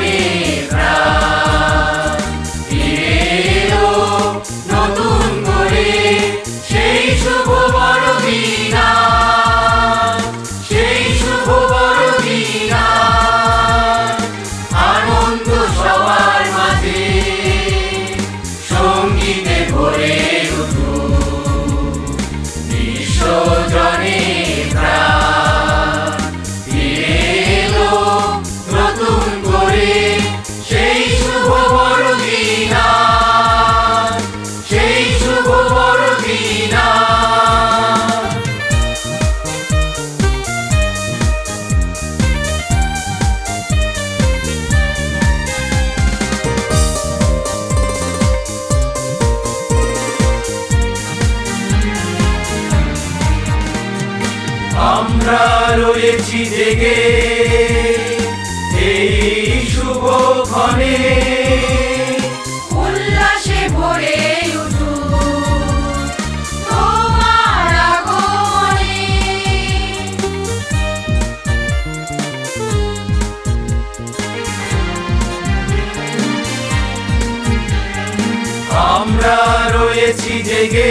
We. আমরা রয়েছি জেগে। এই শুভ ক্ষণে। উল্লাসে ভরে আমরা রয়েছি জেগে।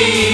see.